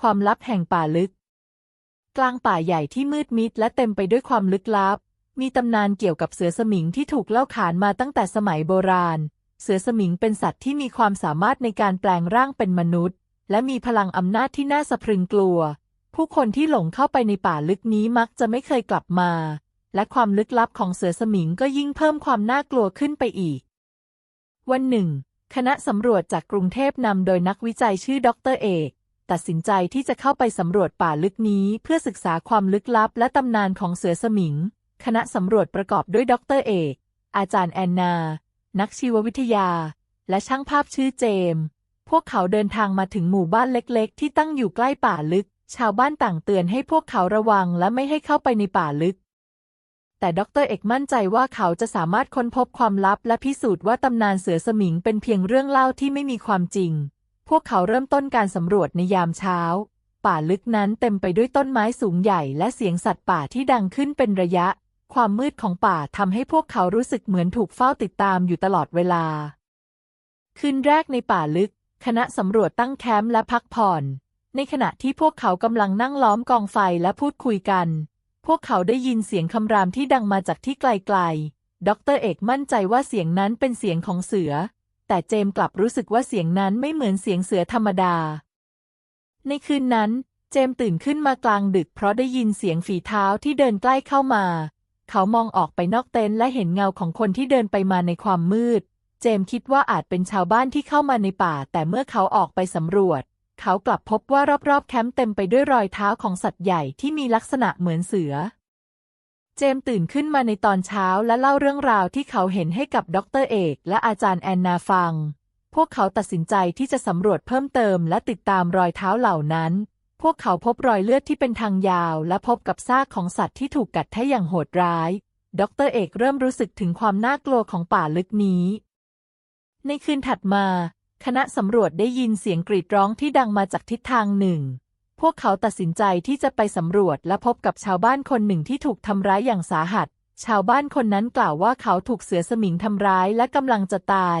ความลับแห่งป่าลึก กลางป่าใหญ่ที่มืดมิดและเต็มไปด้วยความลึกลับ มีตำนานเกี่ยวกับเสือสมิงที่ถูกเล่าขานมาตั้งแต่สมัยโบราณ เสือสมิงเป็นสัตว์ที่มีความสามารถในการแปลงร่างเป็นมนุษย์ และมีพลังอำนาจที่น่าสะพรึงกลัว ผู้คนที่หลงเข้าไปในป่าลึกนี้มักจะไม่เคยกลับมา และความลึกลับของเสือสมิงก็ยิ่งเพิ่มความน่ากลัวขึ้นไปอีก วันหนึ่ง คณะสำรวจจากกรุงเทพนำโดยนักวิจัยชื่อดรเอก ตัดสินใจที่จะเข้าไปสำรวจป่าลึกนี้ เพื่อศึกษาความลึกลับและตำนานของเสือสมิง คณะสำรวจประกอบด้วยดรเอก อาจารย์แอนนา นักชีววิทยา และช่างภาพชื่อเจมส์พวกเขาเดินทางมาถึงหมู่บ้านเล็กๆ ที่ตั้งอยู่ใกล้ป่าลึก ชาวบ้านต่างเตือนให้พวกเขาระวังและไม่ให้เข้าไปในป่าลึกแต่ดรเอกมั่นใจว่าเขาจะสามารถค้นพบความลับและพิสูจน์ว่าตำนานเสือสมิงเป็นเพียงเรื่องเล่าที่ไม่มีความจริง พวกเขาเริ่มต้นการสำรวจในยามเช้า ป่าลึกนั้นเต็มไปด้วยต้นไม้สูงใหญ่และเสียงสัตว์ป่าที่ดังขึ้นเป็นระยะ ความมืดของป่าทำให้พวกเขารู้สึกเหมือนถูกเฝ้าติดตามอยู่ตลอดเวลา คืนแรกในป่าลึก คณะสำรวจตั้งแคมป์และพักผ่อน ในขณะที่พวกเขากำลังนั่งล้อมกองไฟและพูดคุยกัน พวกเขาได้ยินเสียงคำรามที่ดังมาจากที่ไกลๆ ดรเอกมั่นใจว่าเสียงนั้นเป็นเสียงของเสือ แต่เจมส์กลับรู้สึกว่าเสียงนั้นไม่เหมือนเสียงเสือธรรมดา ในคืนนั้น เจมส์ตื่นขึ้นมากลางดึก เพราะได้ยินเสียงฝีเท้าที่เดินใกล้เข้ามา เขามองออกไปนอกเต็นท์และเห็นเงาของคนที่เดินไปมาในความมืด เจมส์คิดว่าอาจเป็นชาวบ้านที่เข้ามาในป่า แต่เมื่อเขาออกไปสำรวจ เขากลับพบว่ารอบๆแคมป์เต็มไปด้วยรอยเท้าของสัตว์ใหญ่ที่มีลักษณะเหมือนเสือ จมส์ตื่นขึ้นมาในตอนเช้าและเล่าเรื่องราวที่เขาเห็นให้กับดรเอกและอาจารย์แอนนาฟัง พวกเขาตัดสินใจที่จะสำรวจเพิ่มเติมและติดตามรอยเท้าเหล่านั้น พวกเขาพบรอยเลือดที่เป็นทางยาว และพบกับซากของสัตว์ที่ถูกกัดแท้อย่างโหดร้าย ดรเอกเริ่มรู้สึกถึงความน่ากลัวของป่าลึกนี้ ในคืนถัดมา คณะสำรวจได้ยินเสียงกรีดร้องที่ดังมาจากทิศทางหนึ่ง พวกเขาตัดสินใจที่จะไปสำรวจและพบกับชาวบ้านคนหนึ่งที่ถูกทำร้ายอย่างสาหัส ชาวบ้านคนนั้นกล่าวว่าเขาถูกเสือสมิงทำร้ายและกำลังจะตาย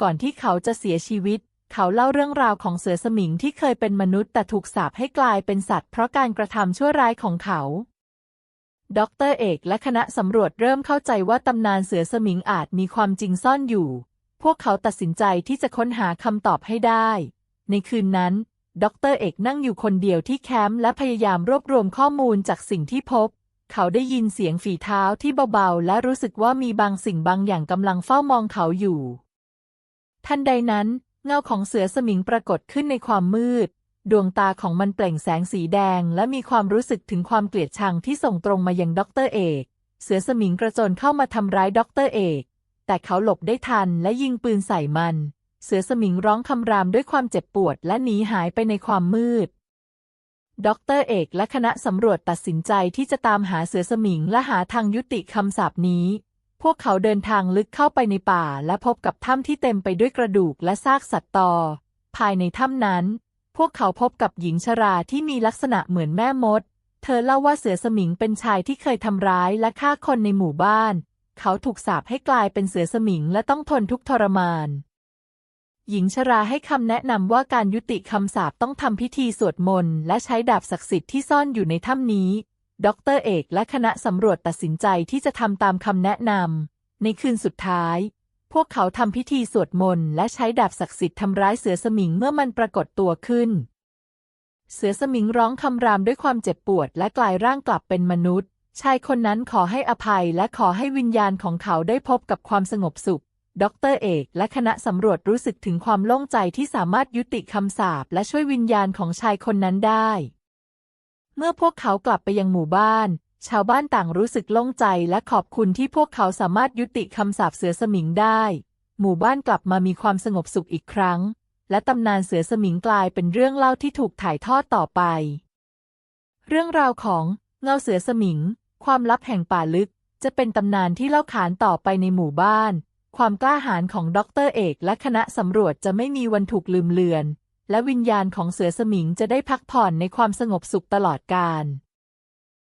ก่อนที่เขาจะเสียชีวิต เขาเล่าเรื่องราวของเสือสมิงที่เคยเป็นมนุษย์แต่ถูกสาปให้กลายเป็นสัตว์ เพราะการกระทำชั่วร้ายของเขาดรเอกและคณะสำรวจเริ่มเข้าใจว่าตำนานเสือสมิงอาจมีความจริงซ่อนอยู่ พวกเขาตัดสินใจที่จะค้นหาคำตอบให้ได้ ในคืนนั้น ดรเอกนั่งอยู่คนเดียวที่แคมป์และพยายามรวบรวมข้อมูลจากสิ่งที่พบ เขาได้ยินเสียงฝีเท้าที่เบาๆ และรู้สึกว่ามีบางสิ่งบางอย่างกำลังเฝ้ามองเขาอยู่ ทันใดนั้น เงาของเสือสมิงปรากฏขึ้นในความมืด ดวงตาของมันเปล่งแสงสีแดง และมีความรู้สึกถึงความเกลียดชังที่ส่งตรงมายังดรเอก เสือสมิงกระโจนเข้ามาทำร้ายดรเอก แต่เขาหลบได้ทันและยิงปืนใส่มัน เสือสมิงร้องคำรามด้วยความเจ็บปวดและหนีหายไปในความมืดดรเอกและคณะสำรวจตัดสินใจที่จะตามหาเสือสมิงและหาทางยุติคำสาปนี้ พวกเขาเดินทางลึกเข้าไปในป่าและพบกับถ้ำที่เต็มไปด้วยกระดูกและซากสัตว์ตอ ภายในถ้ำนั้น พวกเขาพบกับหญิงชราที่มีลักษณะเหมือนแม่มด เธอเล่าว่าเสือสมิงเป็นชายที่เคยทำร้ายและฆ่าคนในหมู่บ้าน เขาถูกสาปให้กลายเป็นเสือสมิงและต้องทนทุกทรมาน หญิงชราให้คำแนะนำว่าการยุติคำสาปต้องทำพิธีสวดมนต์และใช้ดาบศักดิ์สิทธิ์ที่ซ่อนอยู่ในถ้ำนี้ ดรเอกและคณะสำรวจตัดสินใจที่จะทำตามคำแนะนำ ในคืนสุดท้าย พวกเขาทำพิธีสวดมนต์และใช้ดาบศักดิ์สิทธิ์ทำร้ายเสือสมิงเมื่อมันปรากฏตัวขึ้น เสือสมิงร้องคำรามด้วยความเจ็บปวดและกลายร่างกลับเป็นมนุษย์ ชายคนนั้นขอให้อภัยและขอให้วิญญาณของเขาได้พบกับความสงบสุข ดรเอก และคณะสำรวจรู้สึกถึงความโล่งใจที่สามารถยุติคำสาปและช่วยวิญญาณของชายคนนั้นได้ เมื่อพวกเขากลับไปยังหมู่บ้าน ชาวบ้านต่างรู้สึกโล่งใจและขอบคุณที่พวกเขาสามารถยุติคำสาปเสือสมิงได้ หมู่บ้านกลับมามีความสงบสุขอีกครั้ง และตำนานเสือสมิงกลายเป็นเรื่องเล่าที่ถูกถ่ายทอดต่อไป เรื่องราวของเงาเสือสมิง ความลับแห่งป่าลึกจะเป็นตำนานที่เล่าขานต่อไปในหมู่บ้าน ความกล้าหาญของด็อกเตอร์เอกและคณะสำรวจจะไม่มีวันถูกลืมเลือน และวิญญาณของเสือสมิงจะได้พักผ่อนในความสงบสุขตลอดกาล